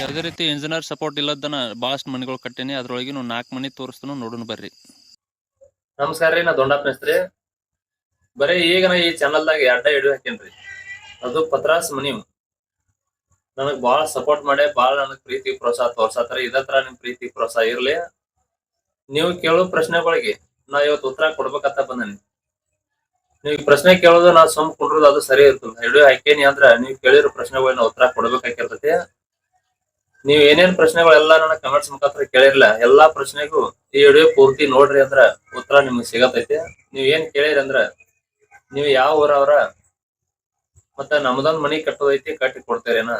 ಯಾವುದೇ ರೀತಿ engineer support ಇಲ್ಲದನ್ನ ಬಹಳಷ್ಟು ಮನೆಗಳು ಕಟ್ಟೇನಿ ಅದ್ರೊಳಗೆ ನಾವು ನಾಲ್ಕು ಮನೆ ತೋರಿಸ್ತಾನು ನೋಡೋಣ ಬರ್ರಿ. ನಮಸ್ಕಾರ ರೀ, ನಾ ದೊಂಡಪ್ಪ ಮೇಸ್ತ್ರಿ ಬರೀ ಈಗ ನಾ ಈ ಚಾನಲ್ದಾಗ ಎರಡ ಹಿಡಿದು ಹಾಕೇನ್ರಿ. ಅದು ಪತ್ರಾಸ್ ಮನಿ. ನನಗ್ ಬಹಳ ಸಪೋರ್ಟ್ ಮಾಡಿ ಬಹಳ ನನಗ್ ಪ್ರೀತಿ ಪ್ರೋತ್ಸಾಹ ತೋರ್ಸಾತಾರ. ಇದೇ ತರ ನಿಮ್ ಪ್ರೀತಿ ಪ್ರೋತ್ಸಾಹ ಇರ್ಲಿ. ನೀವು ಕೇಳೋ ಪ್ರಶ್ನೆಗಳಿಗೆ ನಾ ಇವತ್ತು ಉತ್ತರ ಕೊಡ್ಬೇಕಂತ ಬಂದನಿ. ನೀವು ಪ್ರಶ್ನೆ ಕೇಳೋದು ನಾ ಸುಮ್ ಕುಂಡ್ರದು ಅದು ಸರಿ ಇರ್ತದ. ಹಿಡಿಯೋ ಹಾಕೇನಿ ಅಂದ್ರ ನೀವು ಕೇಳಿರೋ ಪ್ರಶ್ನೆಗಳನ್ನ ಉತ್ತರ ಕೊಡ್ಬೇಕಾಗಿರ್ತೈತಿ. ನೀವ್ ಏನೇನ್ ಪ್ರಶ್ನೆಗಳೆಲ್ಲ ನನ್ನ ಕಮೆಂಟ್ಸ್ ಮುಖಾಂತರ ಕೇಳಿರ್ಲ ಎಲ್ಲಾ ಪ್ರಶ್ನೆಗೂ ಈ ವಿಡಿಯೋ ಪೂರ್ತಿ ನೋಡ್ರಿ ಅಂದ್ರ ಉತ್ತರ ನಿಮ್ಗೆ ಸಿಗತೈತಿ. ನೀವ್ ಏನ್ ಕೇಳಿರಿ ಅಂದ್ರ ನೀವ್ ಯಾವ ಊರವ್ರ ಮತ್ತ ನಮ್ದೊಂದ್ ಮನಿ ಕಟ್ಟೋದೈತಿ ಕಟ್ಟಿ ಕೊಡ್ತೇರೇನ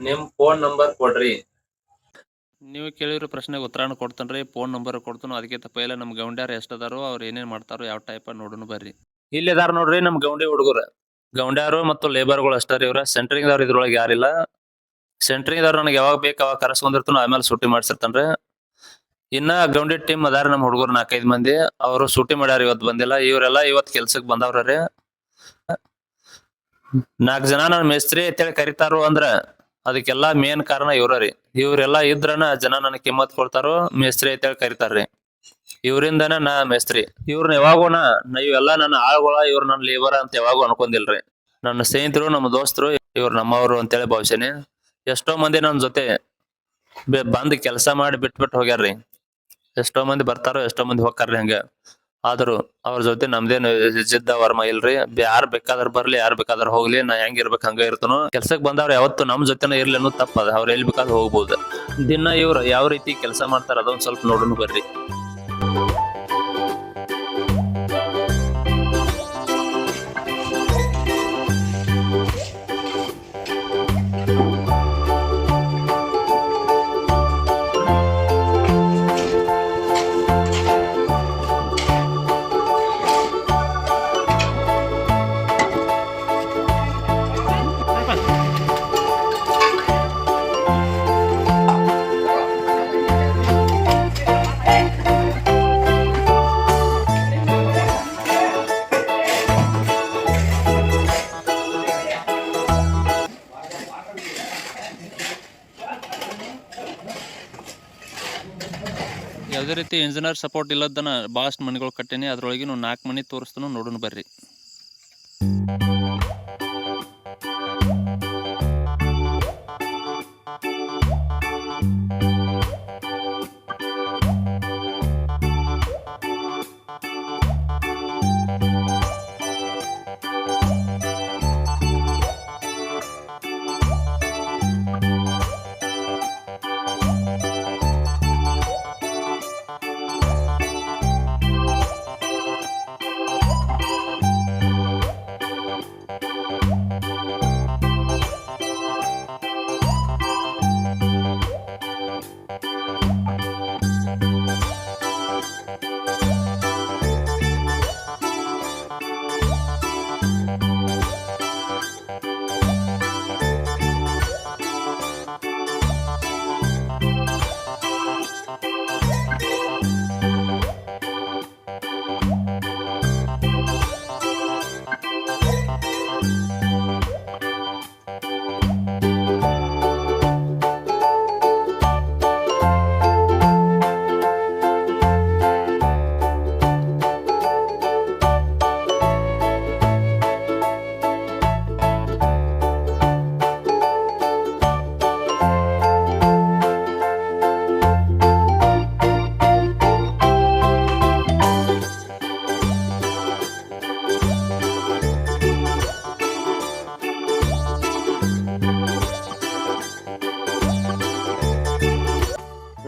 ನಿಮ್ ಫೋನ್ ನಂಬರ್ ಕೊಡ್ರಿ. ನೀವು ಕೇಳಿರೋ ಪ್ರಶ್ನೆಗೆ ಉತ್ತರನ ಕೊಡ್ತಾನ್ರಿ ಫೋನ್ ನಂಬರ್ ಕೊಡ್ತಾನು ಅದಕ್ಕೆ ಪೈಲ ನಮ್ಮ ಗೌಂಡ್ಯಾರ ಎಷ್ಟು ಅದಾರೋ ಅವ್ರು ಏನೇನ್ ಮಾಡ್ತಾರೋ ಯಾವ ಟೈಪ್ ನೋಡೋಣ ಬರ್ರಿ. ಇಲ್ಲಿ ಅದಾರ ನೋಡ್ರಿ ನಮ್ ಗೌಂಡಿ ಹುಡುಗರು. ಗೌಂಡ್ಯಾರು ಮತ್ತು ಲೇಬರ್ಗಳು ಅಷ್ಟಾರ ಇವ್ರ ಸೆಂಟ್ರಿಂಗ್ ದವ್ರ ಇದ್ರೊಳಗೆ ಯಾರಿಲ್ಲ. ಸೆಂಟ್ರಿಂಗ್ ದವ್ರ ನನಗೆ ಯಾವಾಗ ಬೇಕು ಅವಾಗ ಕರೆಸ್ಕೊಂಡಿರ್ತಾನ ಆಮೇಲೆ ಸೂಟಿ ಮಾಡ್ಸಿರ್ತಾನ್ರಿ. ಇನ್ನ ಗ್ರೌಂಡೆಡ್ ಟೀಮ್ ಅದಾರ ನಮ್ಮ ಹುಡುಗರು ನಾಲ್ಕೈದು ಮಂದಿ. ಅವರು ಸೂಟಿ ಮಾಡ್ಯಾರ ಇವತ್ತು ಬಂದಿಲ್ಲ. ಇವರೆಲ್ಲ ಇವತ್ತು ಕೆಲ್ಸಕ್ಕೆ ಬಂದವ್ರಿ ನಾಲ್ಕು ಜನ ನನ್ನ ಮೇಸ್ತ್ರಿ ಅಂತೇಳಿ ಕರಿತಾರು ಅಂದ್ರ ಅದಕ್ಕೆಲ್ಲಾ ಮೇನ್ ಕಾರಣ ಇವ್ರ ರೀ. ಇವ್ರೆಲ್ಲಾ ಇದ್ರನ ಜನ ನನಗೆ ಕಿಮ್ಮತ್ ಕೊಡ್ತಾರೋ ಮೇಸ್ತ್ರಿ ಅಂತೇಳಿ ಕರಿತಾರ್ರಿ ಇವರಿಂದನ ನಾ ಮೇಸ್ತ್ರಿ. ಇವ್ರನ್ನ ಯಾವಾಗೂ ನಾ ಇವೆಲ್ಲ ನನ್ನ ಆಳ್ಗಳ, ಇವ್ರ ನನ್ನ ಲೇಬರ್ ಅಂತ ಯಾವಾಗೂ ಅನ್ಕೊಂಡಿಲ್ರಿ. ನನ್ನ ಸ್ನೇಹಿತರು, ನಮ್ಮ ದೋಸ್ತರು, ಇವ್ರ ನಮ್ಮವರು ಅಂತೇಳಿ ಭಾವಿಸೇನಿ ಎಷ್ಟೋ ಮಂದಿ ನನ್ನ ಜೊತೆ ಬಂದ್ ಕೆಲಸ ಮಾಡಿ ಬಿಟ್ಬಿಟ್ಟು ಹೋಗ್ಯಾರ್ರಿ. ಎಷ್ಟೋ ಮಂದಿ ಬರ್ತಾರೋ, ಎಷ್ಟೋ ಮಂದಿ ಹೋಗ್ತಾರ್ರಿ ಹಂಗ. ಆದ್ರೂ ಅವ್ರ ಜೊತೆ ನಮ್ದೇನು ಜಿದ್ದ, ವರ್ಮ ಇಲ್ರಿ. ಯಾರ್ ಬೇಕಾದ್ರ ಬರ್ಲಿ, ಯಾರ್ ಬೇಕಾದ್ರ ಹೋಗ್ಲಿ, ನಾ ಹೆಂಗ್ ಇರ್ಬೇಕು ಹಂಗ ಇರ್ತನು. ಕೆಲ್ಸಕ್ ಬಂದವ್ರ ಯಾವತ್ತು ನಮ್ ಜೊತೆನ ಇರ್ಲಿ ಅನ್ನೋದು ತಪ್ಪದ ಅವ್ರ ಎಲ್ಲಿ ಬೇಕಾದ್ರೂ ಹೋಗ್ಬೋದು. ದಿನ ಇವ್ರು ಯಾವ ರೀತಿ ಕೆಲಸ ಮಾಡ್ತಾರ ಅದೊಂದ್ ಸ್ವಲ್ಪ ನೋಡೋಣ ಬರ್ರಿ. ಯಾವುದೇ ರೀತಿ ಇಂಜಿನಿಯರ್ ಸಪೋರ್ಟ್ ಇಲ್ಲದನ್ನ ಭಾಳಷ್ಟು ಮನೆಗಳು ಕಟ್ಟೇನಿ ಅದರೊಳಗೆ ನಾವು ನಾಲ್ಕು ಮನೆ ತೋರಿಸ್ತಾನು ನೋಡೋಣ ಬರ್ರಿ.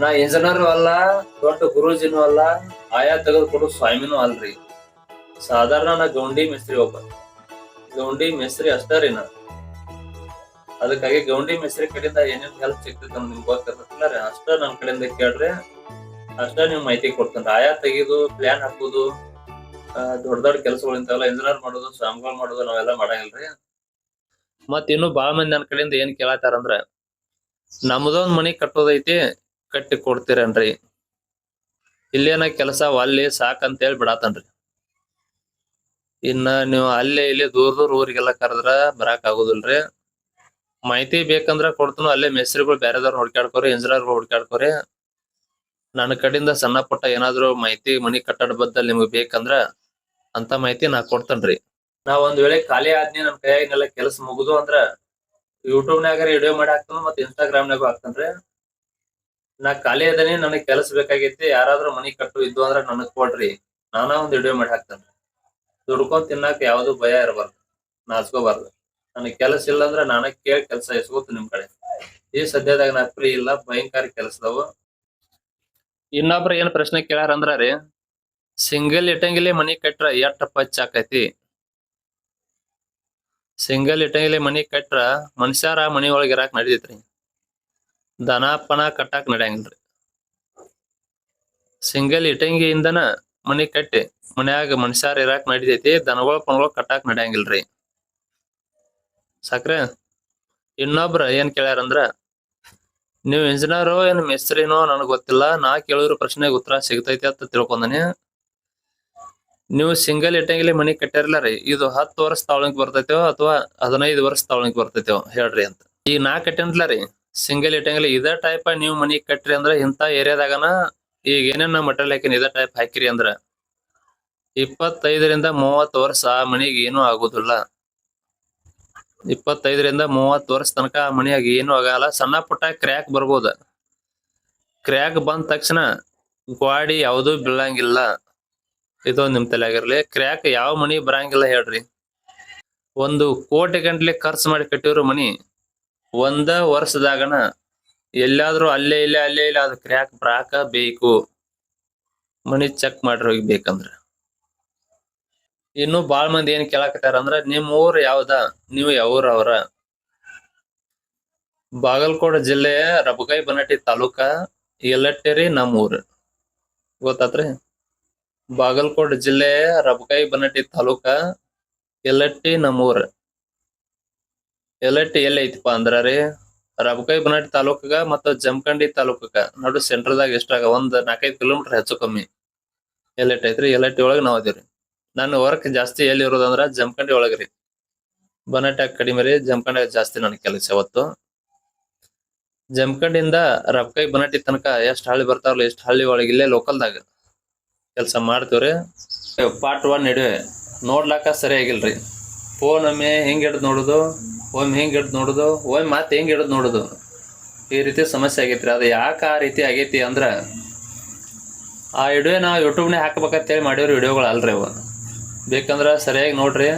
ನಾ ಇಂಜಿನಿಯರ್ ಅಲ್ಲ, ದೊಡ್ಡ ಗುರುಜಿನೂ ಅಲ್ಲ, ಆಯಾ ತೆಗೆದು ಕೊಡೋ ಸ್ವಾಮಿನೂ ಅಲ್ರಿ. ಸಾಧಾರಣ ನಾ ಗೌಂಡಿ ಮಿಸ್ತ್ರಿ ಒಬ್ಬ. ಗೌಂಡಿ ಮಿಸ್ತ್ರಿ ಅಷ್ಟೇ ರೀ ನಾ. ಅದಕ್ಕಾಗಿ ಗೌಂಡಿ ಮಿಸ್ತ್ರಿ ಕಡೆಯಿಂದ ಏನೇನ್ ಹೆಲ್ಪ್ ಸಿಗ್ತೈತೆ ನಮ್ಗೆ ಗೊತ್ತಿರ್ತಲ್ಲ ರೀ, ಅಷ್ಟ ನನ್ ಕಡೆಯಿಂದ ಕೇಳ್ರಿ. ಅಷ್ಟ ನೀವು ಮಾಹಿತಿ ಕೊಡ್ತೇನೆ. ಆಯಾ ತೆಗೆದು ಪ್ಲಾನ್ ಹಾಕೋದು ದೊಡ್ಡ ದೊಡ್ಡ ಕೆಲಸಗಳು ಇಂಥವೆಲ್ಲ ಇಂಜಿನಿಯರ್ ಮಾಡೋದು, ಸ್ವಾಮಿಗಳು ಮಾಡೋದು ನಾವೆಲ್ಲ ಮಾಡಂಗಿಲ್ರಿ. ಮತ್ ಇನ್ನು ಬಾಳ ಮಂದಿ ನನ್ನ ಕಡೆಯಿಂದ ಏನ್ ಕೇಳತ್ತಾರಂದ್ರ, ನಮ್ದೊಂದ್ ಮನಿ ಕಟ್ಟೋದೈತಿ ಕಟ್ಟಿ ಕೊಡ್ತೀರೇನ್ರಿ ಇಲ್ಲೇನ ಕೆಲಸ ಅಲ್ಲಿ ಸಾಕಂತ ಹೇಳಿ ಬಿಡಾತನ್ರಿ. ಇನ್ನ ನೀವು ಅಲ್ಲೇ ಇಲ್ಲಿ ದೂರ ದೂರ ಊರಿಗೆಲ್ಲ ಕರೆದ್ರ ಬರಾಕ್ ಆಗುದಿಲ್ರಿ ಮಾಹಿತಿ ಬೇಕಂದ್ರ ಕೊಡ್ತನು, ಅಲ್ಲೇ ಮೇಸ್ತ್ರಿಗಳು ಬೇರೆದವ್ರು ಹುಡ್ಕಾಡ್ಕೋರಿ ಇಂಜಿನಿಯರ್ಗಳು ಹುಡ್ಕಾಡ್ಕೋರಿ ನನ್ನ ಕಡೆಯಿಂದ ಸಣ್ಣ ಪುಟ್ಟ ಏನಾದ್ರು ಮಾಹಿತಿ ಮನಿ ಕಟ್ಟಡ ಬದ್ದಲ್ಲಿ ನಿಮ್ಗೆ ಬೇಕಂದ್ರ ಅಂತ ಮಾಹಿತಿ ನಾ ಕೊಡ್ತೇನ್ರಿ. ನಾ ಒಂದ್ ವೇಳೆ ಖಾಲಿ ಆದ್ನಿ ನನ್ ಕೈಯಾಗಿನೆಲ್ಲ ಕೆಲಸ ಮುಗುದು ಅಂದ್ರ ಯೂಟ್ಯೂಬ್ ನಾಗ ವಿಡಿಯೋ ಮಾಡಿ ಹಾಕ್ತಾನ ಮತ್ತೆ ಇನ್ಸ್ಟಾಗ್ರಾಮ್ ಹಾಕ್ತಾನ್ರಿ ಹಾಕ್ತೇನ್ರಿ. ನಾ ಖಾಲಿ ಅದನಿ ನನಗ್ ಕೆಲಸ ಬೇಕಾಗೈತಿ, ಯಾರಾದ್ರೂ ಮನಿ ಕಟ್ಟು ಇದ್ದು ಅಂದ್ರ ನನಗ್ ಕೊಡ್ರಿ. ನಾನ ಒಂದ್ ವಿಡಿಯೋ ಮಾಡಿ ಹಾಕ್ತೇನ್ರಿ. ದುಡ್ಕೊಂಡ್ ತಿನ್ನಾಕ ಯಾವ್ದು ಭಯ ಇರಬಾರ್ದು. ನಾಚ್ಕೋಬಾರ್ದು. ನನಗ್ ಕೆಲಸ ಇಲ್ಲ ಅಂದ್ರ ನಾನ ಕೇಳಿ ಕೆಲಸ ಇಸ್ಕೋತ ನಿಮ್ ಕಡೆ. ಈ ಸದ್ಯದಾಗ ನಾ ಫ್ರೀ ಇಲ್ಲ, ಭಯಂಕರ ಕೆಲಸದವು. ಇನ್ನೊಬ್ರ ಏನ್ ಪ್ರಶ್ನೆ ಕೇಳ್ಯಾರ ಅಂದ್ರ ರೀ, ಸಿಂಗಲ್ ಇಟ್ಟಂಗಿಲೆ ಮನಿ ಕಟ್ರ ಎಟ್ಟ ಪಚ್ ಆಕೈತಿ? ಸಿಂಗಲ್ ಇಟ್ಟಂಗಿಲೆ ಮನಿ ಕಟ್ರ ಮನುಷ್ಯರ ಮನಿ ಒಳಗೆ ಇರಾಕ್ ನಡಿತೈತ್ರಿ. ದನ ಪನ ಕಟ್ಟಾಕ್ ನಡ್ಯಾಂಗಿಲ್ರಿ. ಸಿಂಗಲ್ ಇಟಂಗಿಯಿಂದನ ಮನಿ ಕಟ್ಟಿ ಮನ್ಯಾಗ ಮನುಷ್ಯಾರ ಇರಾಕ್ ನಡಿತೈತಿ, ದನಗಳ ಪನಗಳು ಕಟ್ಟಾಕ್ ನಡ್ಯಾಂಗಿಲ್ರಿ. ಸಾಕ್ರೆ, ಇನ್ನೊಬ್ರ ಏನ್ ಕೇಳ್ಯಾರಂದ್ರ, ನೀವ್ ಇಂಜಿನಿಯರ್ ಏನ್ ಮಿಸ್ತ್ರಿನೋ, ನನಗ್ ಗೊತ್ತಿಲ್ಲ, ನಾ ಕೇಳಿದ್ರ ಪ್ರಶ್ನೆಗೆ ಉತ್ತರ ಸಿಗ್ತೈತಿ ಅಂತ ತಿಳ್ಕೊಂಡನಿ. ನೀವು ಸಿಂಗಲ್ ಇಟ್ಟಂಗಿಲಿ ಮನಿ ಕಟ್ಟಾರಿಲ್ಲ ರೀ, ಇದು ಹತ್ತು ವರ್ಷ ತಾವಳಂಕ್ ಬರ್ತೈತೋ, ಅಥವಾ ಹದಿನೈದು ವರ್ಷ ತಾವಳಂಕ್ ಬರ್ತೈತೋ, ಹೇಳ್ರಿ ಅಂತ. ಈಗ ನಾ ಕಟ್ಟಿನ್ಲ ಸಿಂಗಲ್ ಇಟ್ಟಂಗಿಲ್ಲ ಇದೇ ಟೈಪ್ ನೀವು ಮನಿ ಕಟ್ರಿ ಅಂದ್ರ ಇಂತ ಏರಿಯಾದಾಗನ ಈಗ ಏನೇನ ಮಟೀರಿಯಲ್ ಹಾಕಿನ, ಇದೇ ಟೈಪ್ ಹಾಕಿರಿ ಅಂದ್ರ ಇಪ್ಪತ್ತೈದರಿಂದ ಮೂವತ್ತು ವರ್ಷ ಆ ಮನಿಗೆ ಏನು ಆಗುದಿಲ್ಲ. ಇಪ್ಪತ್ತೈದರಿಂದ ಮೂವತ್ತು ವರ್ಷ ತನಕ ಆ ಮನಿಯಾಗ ಏನು ಆಗಲ್ಲ. ಸಣ್ಣ ಪುಟ್ಟ ಕ್ರ್ಯಾಕ್ ಬರ್ಬೋದ. ಕ್ರ್ಯಾಕ್ ಬಂದ ತಕ್ಷಣ ಗ್ವಾಡಿ ಯಾವುದು ಬೀಳಂಗಿಲ್ಲ. ಇದು ನಿಮ್ ತಲೆಯಾಗಿರ್ಲಿ. ಕ್ರ್ಯಾಕ್ ಯಾವ ಮನಿ ಬರಂಗಿಲ್ಲ ಹೇಳ್ರಿ. ಒಂದು ಕೋಟಿ ಗಂಟ್ಲೆ ಖರ್ಚು ಮಾಡಿ ಕಟ್ಟಿರೋ ಮನಿ ಒಂದ ವರ್ಷದಾಗನ ಎಲ್ಲಾದ್ರೂ ಅಲ್ಲೇ ಇಲ್ಲೇ ಅಲ್ಲೇ ಇಲ್ಲ ಅದು ಕ್ರ್ಯಾಕ್ ಬ್ರಾಕ ಬೇಕು. ಮನಿ ಚೆಕ್ ಮಾಡ್ರಿ ಹೋಗಿ ಬೇಕಂದ್ರ. ಇನ್ನು ಬಾಳ್ ಮಂದಿ ಏನ್ ಕೇಳಾಕತ್ತಾರ ಅಂದ್ರ ನಿಮ್ ಊರ್ ಯಾವ್ದ? ನೀವು ಯಾವ ಅವ್ರ? ಬಾಗಲಕೋಟೆ ಜಿಲ್ಲೆಯ ರಬಕೈ ಬನಟಿ ತಾಲೂಕ ನಮ್ಮ ಊರ್. ಗೊತ್ತಾತ್ರಿ? ಬಾಗಲಕೋಟೆ ಜಿಲ್ಲೆಯ ರಬಕೈ ಬನಟ್ಟಿ ತಾಲೂಕ ಯಲಟ್ಟಿ ನಮ್ಮೂರ್ ಯಲಟ್ಟಿ ಎಲ್ಲಿ ಐತಿಪಾ ಅಂದ್ರ ರೀ ರಬಕೈ ಬನಾಟಿ ತಾಲೂಕಗ ಮತ್ತ ಜಮಖಂಡಿ ತಾಲೂಕಗ. ನಡು ಸೆಂಟರ್ದಾಗ ಎಷ್ಟಾಗ ಒಂದ್ ನಾಲ್ಕೈದು ಕಿಲೋಮೀಟರ್ ಹೆಚ್ಚು ಕಮ್ಮಿ. ಎಲೆಟ್ ಐತ್ರಿ? ಎಲೆಟ್ ಒಳಗ ನಾವ್ ಅದೇವ್ರಿ ನನ್ನ ವರ್ಕ್ ಜಾಸ್ತಿ ಎಲ್ಲಿ ಇರೋದಂದ್ರ ಜಮಖಂಡಿ ಒಳಗ್ರಿ ಬನಾಟ್ಯಾಗ ಕಡಿಮೆ ರೀ. ಜಮಖಂಡ್ಯಾಗ ಜಾಸ್ತಿ ನನ್ ಕೆಲಸ ಅವತ್ತು ಜಮಖಂಡಿಂದ ರಬಕೈ ಬನಾಟಿ ತನಕ ಎಷ್ಟ್ ಹಳ್ಳಿ ಬರ್ತಾವಲ್ಲ ಎಷ್ಟ್ ಹಳ್ಳಿ ಒಳಗೆ ಇಲ್ಲೇ ಲೋಕಲ್ದಾಗ ಕೆಲಸ ಮಾಡ್ತೀವ್ರಿ. ಪಾರ್ಟ್ ಒನ್ ನಡುವೆ ನೋಡ್ಲಾಕ ಸರಿಯಾಗಿಲ್ರಿ ಫೋನ್ ಒಮ್ಮೆ ಹೆಂಗ್ ಹಿಡ್ದು ನೋಡುದು? ಒಮ್ಮೆ ಹೆಂಗ್ ಹಿಡ್ದು ನೋಡುದು? ಒಮ್ಮೆ ಮತ್ತೆ ಹೆಂಗ್ ಹಿಡ್ದು ನೋಡುದು? ಈ ರೀತಿ ಸಮಸ್ಯೆ ಆಗೈತ್ರಿ. ಅದು ಯಾಕೆ ಆ ರೀತಿ ಆಗೈತಿ ಅಂದ್ರೆ, ಆ ವಿಡಿಯೋ ನಾವು ಯೂಟ್ಯೂಬ್ನೇ ಹಾಕ್ಬೇಕಂತೇಳಿ ಮಾಡಿರೋ ವಿಡಿಯೋಗಳು ಅಲ್ರಿ ಅವು. ಬೇಕಂದ್ರೆ ಸರಿಯಾಗಿ ನೋಡ್ರಿ.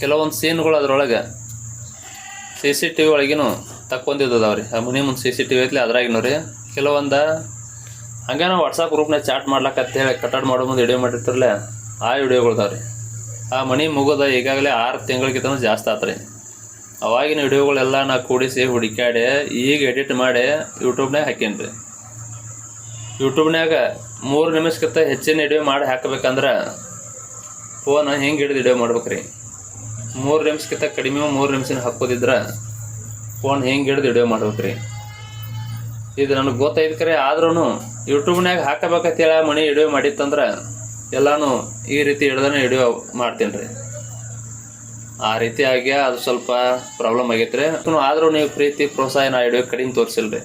ಕೆಲವೊಂದು ಸೀನ್ಗಳು ಅದ್ರೊಳಗೆ ಸಿ ಸಿ ಟಿ ವಿ ಒಳಗಿನೂ ತಕ್ಕೊಂದಿದ್ದವ್ರಿ ಆ ಮನೆ ಮುಂದೆ ಸಿ ಸಿ ಟಿ ವಿ ಐತ್ಲಿ ಅದ್ರಾಗಿನೂ ರೀ. ಕೆಲವೊಂದು ಹಂಗೆ ನಾವು ವಾಟ್ಸಪ್ ಗ್ರೂಪ್ನಾಗ ಚಾಟ್ ಮಾಡ್ಲಕ್ಕ ಹೇಳಿ ಕಟ್ಟಡ ಮಾಡೋ ಮುಂದೆ ವಿಡಿಯೋ ಮಾಡಿರ್ತಾರಲ್ಲ ಆ ವಿಡಿಯೋಗಳ್ದಾವ್ರಿ. ಆ ಮನೆ ಮುಗಿದ ಈಗಾಗಲೇ ಆರು ತಿಂಗಳಿಗಿಂತ ಜಾಸ್ತಿ ಆತ್ರಿ. ಅವಾಗಿನ ವಿಡಿಯೋಗಳೆಲ್ಲ ನಾ ಕೂಡಿಸಿ ಹುಡುಕ್ಯಾಡಿ ಈಗ ಎಡಿಟ್ ಮಾಡಿ ಯೂಟ್ಯೂಬ್ನಾಗ ಹಾಕೀನಿ ರೀ ಯೂಟ್ಯೂಬ್ನಾಗ ಮೂರು ನಿಮಿಷಕ್ಕಿಂತ ಹೆಚ್ಚಿನ ವಿಡಿಯೋ ಮಾಡಿ ಹಾಕಬೇಕಂದ್ರೆ ಫೋನ್ ಹೆಂಗೆ ಹಿಡಿದು ವಿಡಿಯೋ ಮಾಡ್ಬೇಕ್ರಿ? ಮೂರು ನಿಮಿಷಕ್ಕಿಂತ ಕಡಿಮೆ ಮೂರು ನಿಮಿಷನ ಹಾಕೋದಿದ್ರೆ ಫೋನ್ ಹೆಂಗೆ ಹಿಡಿದು ವಿಡಿಯೋ ಮಾಡ್ಬೇಕ್ರಿ? ಇದು ನನಗೆ ಗೊತ್ತೈತ್ ಕರೆ ಆದ್ರೂ ಯೂಟ್ಯೂಬ್ನಾಗ ಹಾಕಬೇಕಂತೇಳಿ ಮನೆ ವಿಡಿಯೋ ಮಾಡಿತ್ತಂದ್ರೆ ಎಲ್ಲಾನು ಈ ರೀತಿ ಹಿಡ್ದನೇ ವಿಡಿಯೋ ಮಾಡ್ತೀನಿ ರೀ ಆ ರೀತಿ ಆಗ್ಯ ಅದು ಸ್ವಲ್ಪ ಪ್ರಾಬ್ಲಮ್ ಆಗೈತ್ರಿ. ಆದರೂ ನೀವು ಪ್ರೀತಿ, ಪ್ರೋತ್ಸಾಹ ನಾ ವಿಡಿಯೋ ಕಡಿಮೆ ತೋರಿಸಿಲ್ರಿ.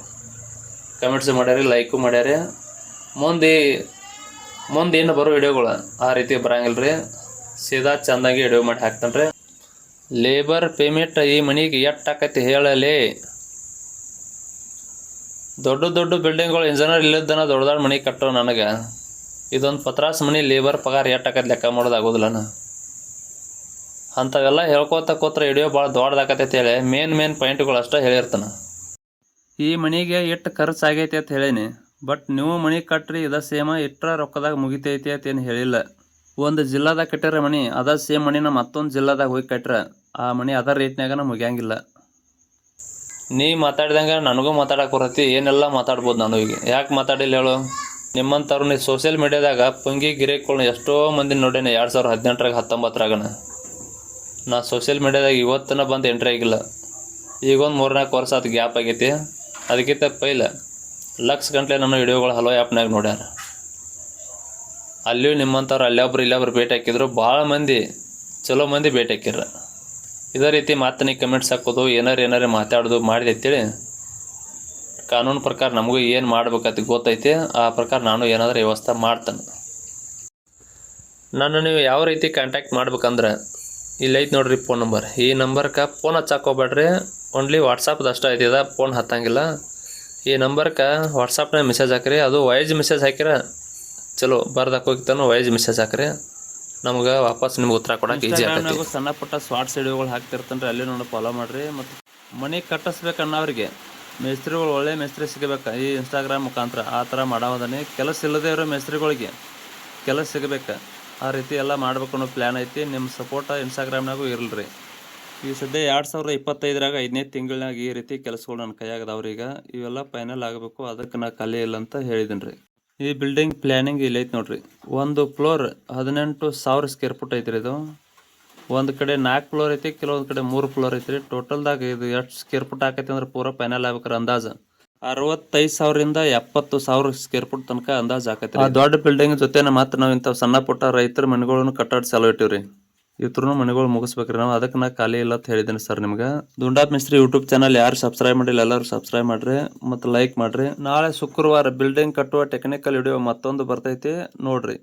Comments ಮಾಡ್ಯಾರಿ like ಮಾಡ್ಯಾರಿ. ಮುಂದೆ ಮುಂದೆ ಏನು ಬರೋ ವಿಡಿಯೋಗಳು ಆ ರೀತಿ ಬರಂಗಿಲ್ಲ ರೀ ಸೀದಾ ಚೆಂದಾಗಿ ವಿಡಿಯೋ ಮಾಡಿ ಹಾಕ್ತಾನ್ರಿ. ಲೇಬರ್ ಪೇಮೆಂಟ್ ಈ ಮನೆಗೆ ಎಷ್ಟು ಆಕೈತಿ ಹೇಳಲಿ. ದೊಡ್ಡ ದೊಡ್ಡ ಬಿಲ್ಡಿಂಗ್ಗಳು ಇಂಜಿನಿಯರ್ ಇಲ್ಲದನ ದೊಡ್ಡ ದೊಡ್ಡ ಮನೆ ಕಟ್ಟೋ ನನಗೆ. ಇದೊಂದು ಪತ್ರಾಸ್ ಮನೆ ಲೇಬರ್ ಪಗಾರ ಎಷ್ಟ್ ಆಕೈತಿ ಲೆಕ್ಕ ಮಾಡೋದು ಆಗೋದಿಲ್ಲನ. ಅಂಥವೆಲ್ಲ ಹೇಳ್ಕೋತ ಕೂತ್ರ ಹಿಡಿಯೋ ಭಾಳ ದೊಡ್ಡದಾಕತೈತಿ ಹೇಳಿ. ಮೇನ್ ಮೇನ್ ಪಾಯಿಂಟ್ಗಳು ಅಷ್ಟೇ ಹೇಳಿರ್ತಾನೆ. ಈ ಮನೆಗೆ ಎಷ್ಟು ಖರ್ಚು ಆಗೈತಿ ಅಂತ ಹೇಳೀನಿ. ಬಟ್ ನೀವು ಮನೆ ಕಟ್ಟ್ರಿ ಇದ ಸೇಮ ಇಟ್ಟರ ರೊಕ್ಕದಾಗ ಮುಗಿತೈತಿ ಅಂತ ಏನು ಹೇಳಿಲ್ಲ. ಒಂದು ಜಿಲ್ಲಾದಾಗ ಕಟ್ಟಿರ ಮನೆ ಅದ ಸೇಮ್ ಮನಿನ ಮತ್ತೊಂದು ಜಿಲ್ಲಾದಾಗ ಹೋಗಿ ಕಟ್ಟ್ರೆ ಆ ಮನೆ ಅದ ರೇಟ್ನಾಗನ ಮುಗಿಯಂಗಿಲ್ಲ. ನೀ ಮಾತಾಡ್ದಂಗೆ ನನಗೂ ಮಾತಾಡಕ್ಕೆ ಬರತಿ ಏನೆಲ್ಲ ಮಾತಾಡ್ಬೋದು ನಾನು ಈಗ? ಯಾಕೆ ಮಾತಾಡಿಲ್ಲ ಹೇಳು? ನಿಮ್ಮಂಥವ್ರು ನೀ ಸೋಷಿಯಲ್ ಮೀಡಿಯಾದಾಗ ಪುಂಗಿ ಗಿರೇಕ್ಗಳನ್ನ ಎಷ್ಟೋ ಮಂದಿ ನೋಡೇನೆ ಎರಡು ಸಾವಿರದ ಹದಿನೆಂಟರಾಗ ಹತ್ತೊಂಬತ್ತರಾಗನ ನಾ ಸೋಷಿಯಲ್ ಮೀಡಿಯಾದಾಗ ಇವತ್ತನ ಬಂದು ಎಂಟ್ರಿ ಆಗಿಲ್ಲ. ಈಗ ಒಂದು ಮೂರ್ನಾಲ್ಕು ವರ್ಷ ಅದು ಗ್ಯಾಪ್ ಆಗೈತಿ. ಅದಕ್ಕಿಂತ ಪೈಲ ಲಕ್ಷ ಗಂಟ್ಲೆ ನನ್ನ ವಿಡಿಯೋಗಳು ಹಲೋ ಆ್ಯಪ್ನಾಗ ನೋಡ್ಯಾರ. ಅಲ್ಲಿಯೂ ನಿಮ್ಮಂಥವ್ರು ಅಲ್ಲೊಬ್ರು ಇಲ್ಲೊಬ್ರು ಭೇಟಿ ಹಾಕಿದ್ರು, ಭಾಳ ಮಂದಿ, ಚಲೋ ಮಂದಿ ಭೇಟಿ ಹಾಕಿರ ಇದೇ ರೀತಿ ಮಾತನಿಗೆ ಕಮೆಂಟ್ಸ್ ಹಾಕೋದು ಏನಾರು ಏನಾರು ಮಾತಾಡೋದು ಮಾಡಿದೆ ಅಂತೇಳಿ ಕಾನೂನು ಪ್ರಕಾರ ನಮಗೂ ಏನು ಮಾಡ್ಬೇಕಂತ ಗೊತ್ತೈತಿ, ಆ ಪ್ರಕಾರ ನಾನು ಏನಾದರೂ ವ್ಯವಸ್ಥೆ ಮಾಡ್ತೇನೆ. ನಾನು ನೀವು ಯಾವ ರೀತಿ ಕಾಂಟ್ಯಾಕ್ಟ್ ಮಾಡ್ಬೇಕಂದ್ರೆ ಇಲ್ಲೈತೆ ನೋಡ್ರಿ ಫೋನ್ ನಂಬರ್ ಈ ನಂಬರ್ಗೆ ಫೋನ್ ಹಚ್ಚಾಕೋಬೇಡ್ರಿ ಓನ್ಲಿ ವಾಟ್ಸಪ್ದು ಅಷ್ಟೇ ಐತಿದ ಫೋನ್ ಹತ್ತಂಗಿಲ್ಲ. ಈ ನಂಬರ್ಗೆ ವಾಟ್ಸಪ್ನಾಗ ಮೆಸೇಜ್ ಹಾಕ್ರಿ ಅದು ವೈಜ್ ಮೆಸೇಜ್ ಹಾಕಿರ ಚಲೋ ಬರ್ದಾಕ ಹೋಗ್ತಾನು ವೈಜ್ ಮೆಸೇಜ್ ಹಾಕ್ರಿ. ನಮ್ಗೆ ವಾಪಸ್ ನಿಮ್ಗೆ ಉತ್ತರ ಕೊಡಕ್ಕೆ ಈಜಿ ಆಗ್ತೈತಿ ಸಣ್ಣ ಪುಟ್ಟ ಶಾರ್ಟ್ಸ್ ವಿಡಿಯೋಗಳು ಹಾಕ್ತಿರ್ತಾನೆ ಅಲ್ಲಿ ನೋಡಿ ಫಾಲೋ ಮಾಡ್ರಿ. ಮತ್ತು ಮನೆ ಕಟ್ಟಿಸ್ಬೇಕನ್ನೋರಿಗೆ ಮೇಸ್ತ್ರಿಗಳು ಒಳ್ಳೆ ಮೇಸ್ತ್ರಿ ಸಿಗಬೇಕು ಈ ಇನ್ಸ್ಟಾಗ್ರಾಮ್ ಮುಖಾಂತರ. ಆ ಥರ ಮಾಡೋದನ್ನೇ ಕೆಲಸ ಇಲ್ಲದೇ ಇರೋ ಮೇಸ್ತ್ರಿಗಳಿಗೆ ಕೆಲಸ ಸಿಗಬೇಕು. ಆ ರೀತಿ ಎಲ್ಲ ಮಾಡ್ಬೇಕು ಅನ್ನೋ ಪ್ಲ್ಯಾನ್ ಐತಿ. ನಿಮ್ಮ ಸಪೋರ್ಟ್ ಇನ್ಸ್ಟಾಗ್ರಾಮ್ನಾಗೂ ಇರಲ್ರಿ. ಈ ಸದ್ಯ ಎರಡು ಸಾವಿರದ ಇಪ್ಪತ್ತೈದರಾಗ ಐದನೇ ತಿಂಗಳಾಗ ಈ ರೀತಿ ಕೆಲಸಗಳು ನನ್ನ ಕೈಯಾಗ ಈಗ. ಇವೆಲ್ಲ ಫೈನಲ್ ಆಗಬೇಕು. ಅದಕ್ಕೆ ನಾ ಖಾಲಿ ಇಲ್ಲ ಅಂತ ಹೇಳಿದ್ದೀನಿ ರೀ ಈ ಬಿಲ್ಡಿಂಗ್ ಪ್ಲ್ಯಾನಿಂಗ್ ಇಲ್ಲಿ ಐತೆ ನೋಡ್ರಿ. ಒಂದು ಫ್ಲೋರ್ ಹದಿನೆಂಟು ಸಾವಿರ ಸ್ಕ್ವೇರ್ ಫುಟ್ ಐತ್ರಿ ಇದು. ಒಂದು ಕಡೆ ನಾಲ್ಕು ಫ್ಲೋರ್ ಐತಿ, ಕೆಲವೊಂದು ಕಡೆ ಮೂರು ಫ್ಲೋರ್ ಐತ್ರಿ. ಟೋಟಲ್ದಾಗ ಇದು ಎಷ್ಟು ಸ್ಕ್ವೇರ್ ಫುಟ್ ಆಕೈತಿ ಅಂದ್ರೆ ಪೂರಾ ಫೈನಲ್ ಆಗ್ಬೇಕಾರೆ ಅಂದಾಜು. ಅರವತ್ತೈದು ಸಾವಿರದಿಂದ ಎಪ್ಪತ್ತು ಸಾವಿರ ಸ್ಕ್ವೇರ್ ಫುಟ್ ತನಕ ಅಂದಾಜ್ ಆಕೈತಿ ಆ ದೊಡ್ಡ ಬಿಲ್ಡಿಂಗ್ ಜೊತೆ ಮಾತ್ರ ನಾವು ಇಂಥ ಸಣ್ಣ ಪುಟ್ಟ ರೈತರ ಮನೆಗಳನ್ನು ಕಟ್ಟಾಡ್ ಚಾಲು ಇಟ್ಟಿವ್ರಿ. ಇವ್ರು ಮನೆಗಳು ಮುಗಿಸ್ಬೇಕ್ರಿ. ನಾವು ಅದಕ್ಕೆ ನಾ ಖಾಲಿ ಇಲ್ಲ ಅಂತ ಹೇಳಿದ್ದೀನಿ ಸರ್ ನಿಮ್ಗೆ. ದುಂಡಾಪ್ ಮಿಸ್ತ್ರಿ ಯೂಟ್ಯೂಬ್ ಚಾನಲ್ ಯಾರು ಸಬ್ಸ್ಕ್ರೈಬ್ ಮಾಡಿಲ್ಲ ಎಲ್ಲರೂ ಸಬ್ಸ್ಕ್ರೈಬ್ ಮಾಡ್ರಿ ಮತ್ತು ಲೈಕ್ ಮಾಡ್ರಿ. ನಾಳೆ ಶುಕ್ರವಾರ ಬಿಲ್ಡಿಂಗ್ ಕಟ್ಟುವ ಟೆಕ್ನಿಕಲ್ ವಿಡಿಯೋ ಮತ್ತೊಂದು ಬರ್ತೈತಿ ನೋಡ್ರಿ.